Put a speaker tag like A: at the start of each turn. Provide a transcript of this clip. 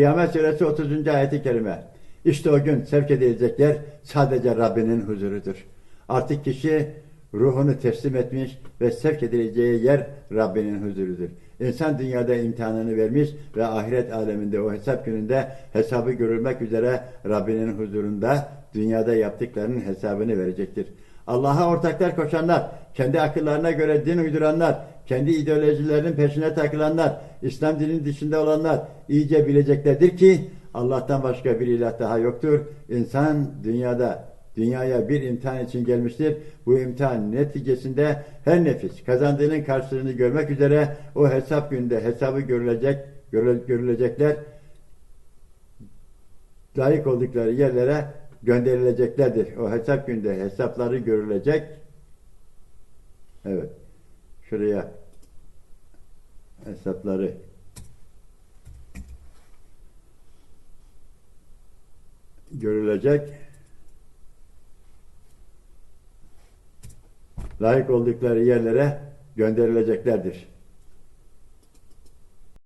A: Kıyamet Suresi 30. ayeti kerime. İşte o gün sevk edilecek yer sadece Rabbinin huzurudur. Artık kişi ruhunu teslim etmiş ve sevk edileceği yer Rabbinin huzurudur. İnsan dünyada imtihanını vermiş ve ahiret aleminde o hesap gününde hesabı görülmek üzere Rabbinin huzurunda dünyada yaptıklarının hesabını verecektir. Allah'a ortaklar koşanlar, kendi akıllarına göre din uyduranlar, kendi ideolojilerinin peşine takılanlar, İslam dininin dışında olanlar iyice bileceklerdir ki Allah'tan başka bir ilah daha yoktur. İnsan dünyada dünyaya bir imtihan için gelmiştir. Bu imtihan neticesinde her nefis kazandığının karşılığını görmek üzere o hesap günde hesabı görülecek görü- görülecekler layık oldukları yerlere gönderileceklerdir. O hesap günde hesapları görülecek. Evet. Şuraya hesapları görülecek. Layık oldukları yerlere gönderileceklerdir.